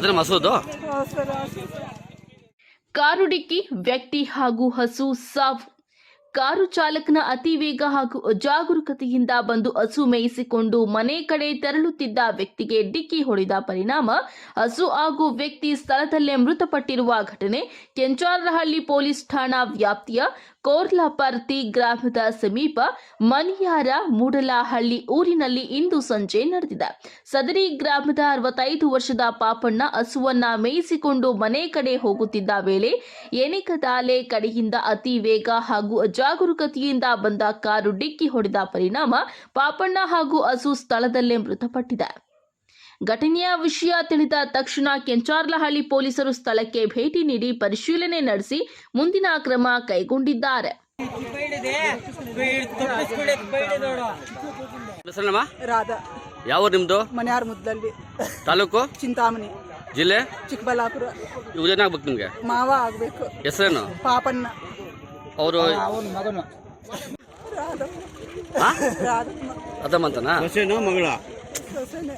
ಅದ್ರ ಮಸೂದು? ಕಾರು ಡಿಕ್ಕಿ ವ್ಯಕ್ತಿ ಹಾಗೂ ಹಸು ಸಾವು ಕಾರು ಚಾಲಕನ ಅತಿ ವೇಗ ಹಾಗೂ ಅಜಾಗರೂಕತೆಯಿಂದ ಬಂದು ಹಸು ಮೇಯಿಸಿಕೊಂಡು ಮನೆ ಕಡೆ ತೆರಳುತ್ತಿದ್ದ ವ್ಯಕ್ತಿಗೆ ಡಿಕ್ಕಿ ಹೊಡೆದ ಪರಿಣಾಮ, ಹಸು ಹಾಗೂ ವ್ಯಕ್ತಿ ಸ್ಥಳದಲ್ಲೇ ಮೃತಪಟ್ಟಿರುವ ಘಟನೆ ಕೆಂಚಾರಹಳ್ಳಿ ಪೊಲೀಸ್ ಠಾಣಾ ವ್ಯಾಪ್ತಿಯ ಕೋರ್ಲಾಪರ್ತಿ ಗ್ರಾಮದ ಸಮೀಪ ಮನಿಯಾರ ಮೂಡಲಹಳ್ಳಿ ಊರಿನಲ್ಲಿ ಇಂದು ಸಂಜೆ ನಡೆದಿದೆ. ಸದರಿ ಗ್ರಾಮದ ಅರವತ್ತೈದು ವರ್ಷದ ಪಾಪಣ್ಣ ಹಸುವನ್ನ ಮೇಯಿಸಿಕೊಂಡು ಮನೆ ಕಡೆ ಹೋಗುತ್ತಿದ್ದ ವೇಳೆ ಎನಿಕದಾಲೆ ಕಡೆಯಿಂದ ಅತಿ ವೇಗ ಹಾಗೂ ಅಜಾಗರೂಕತೆಯಿಂದ ಬಂದ ಕಾರು ಡಿಕ್ಕಿ ಹೊಡೆದ ಪರಿಣಾಮ ಪಾಪಣ್ಣ ಹಾಗೂ ಹಸು ಸ್ಥಳದಲ್ಲೇ ಮೃತಪಟ್ಟಿದೆ. ಘಟನೆಯ ವಿಷಯ ತಿಳಿದ ತಕ್ಷಣ ಕೆಂಚಾರ್ಲಹಳ್ಳಿ ಪೊಲೀಸರು ಸ್ಥಳಕ್ಕೆ ಭೇಟಿ ನೀಡಿ ಪರಿಶೀಲನೆ ನಡೆಸಿ ಮುಂದಿನ ಕ್ರಮ ಕೈಗೊಂಡಿದ್ದಾರೆ. ರಾಧಾ. ಯಾವ ಮನೆಯಾರ ತಾಲೂಕು? ಚಿಂತಾಮಣಿ. ಜಿಲ್ಲೆ? ಚಿಕ್ಕಬಳ್ಳಾಪುರ. ಆಗ್ಬೇಕು ನಿಮಗೆ? ಮಾವ ಆಗ್ಬೇಕು. ಹೆಸರೇನು? ಪಾಪಣ್ಣ. ಅವರು ಹಾಂ ರಾಧಮ್ಮ. ಅದಮ್ಮಂತನಾ ಮಗಳ? ಸೊಸೆನೆ.